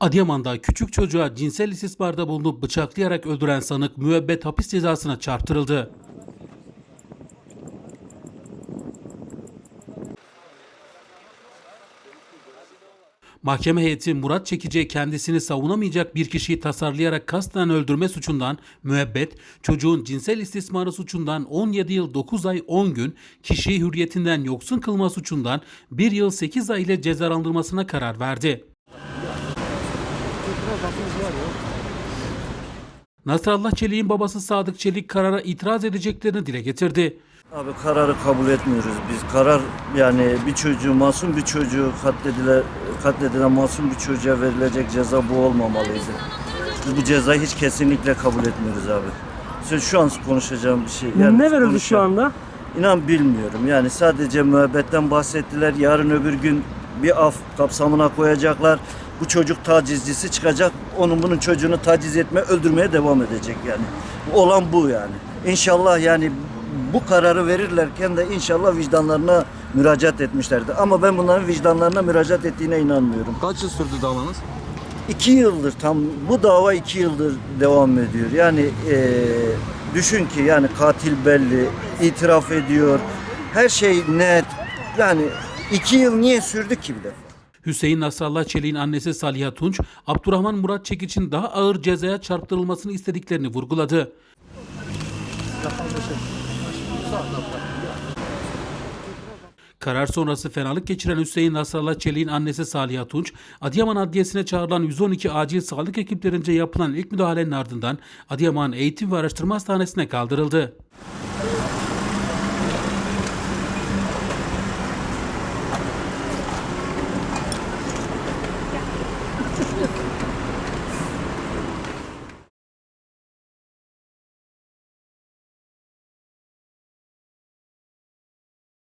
Adıyaman'da küçük çocuğa cinsel istismarda bulunup bıçaklayarak öldüren sanık müebbet hapis cezasına çarptırıldı. Mahkeme heyeti Murat Çekici kendisini savunamayacak bir kişiyi tasarlayarak kasten öldürme suçundan müebbet, çocuğun cinsel istismarı suçundan 17 yıl 9 ay 10 gün, kişiyi hürriyetinden yoksun kılma suçundan 1 yıl 8 ay ile cezalandırmasına karar verdi. Nasrallah Çelik'in babası Sadık Çelik karara itiraz edeceklerini dile getirdi. Abi kararı kabul etmiyoruz biz. Karar yani bir çocuğu masum bir çocuğu katledilen, katledilen masum bir çocuğa verilecek ceza bu olmamalıydı. Biz bu cezayı hiç kesinlikle kabul etmiyoruz abi. Söz şu an konuşacağım bir şey. Yani ne verildi şu anda? İnan bilmiyorum. Yani sadece müebbetten bahsettiler. Yarın öbür gün bir af kapsamına koyacaklar. Bu çocuk tacizcisi çıkacak. Onun bunun çocuğunu taciz etme, öldürmeye devam edecek yani. Olan bu yani. İnşallah yani bu kararı verirlerken de inşallah vicdanlarına müracaat etmişlerdi. Ama ben bunların vicdanlarına müracaat ettiğine inanmıyorum. Kaç yıl sürdü davanız? İki yıldır tam bu dava iki yıldır devam ediyor. Yani eee, düşün ki yani katil belli, itiraf ediyor. Her şey net. Yani iki yıl niye sürdü ki bir defa? Hüseyin Nasrallah Çelik'in annesi Saliha Tunç, Abdurrahman Murat Çekiç'in daha ağır cezaya çarptırılmasını istediklerini vurguladı. Karar sonrası fenalık geçiren Hüseyin Nasrallah Çelik'in annesi Saliha Tunç, Adıyaman Adliyesi'ne çağrılan 112 acil sağlık ekiplerince yapılan ilk müdahalenin ardından Adıyaman Eğitim ve Araştırma Hastanesi'ne kaldırıldı.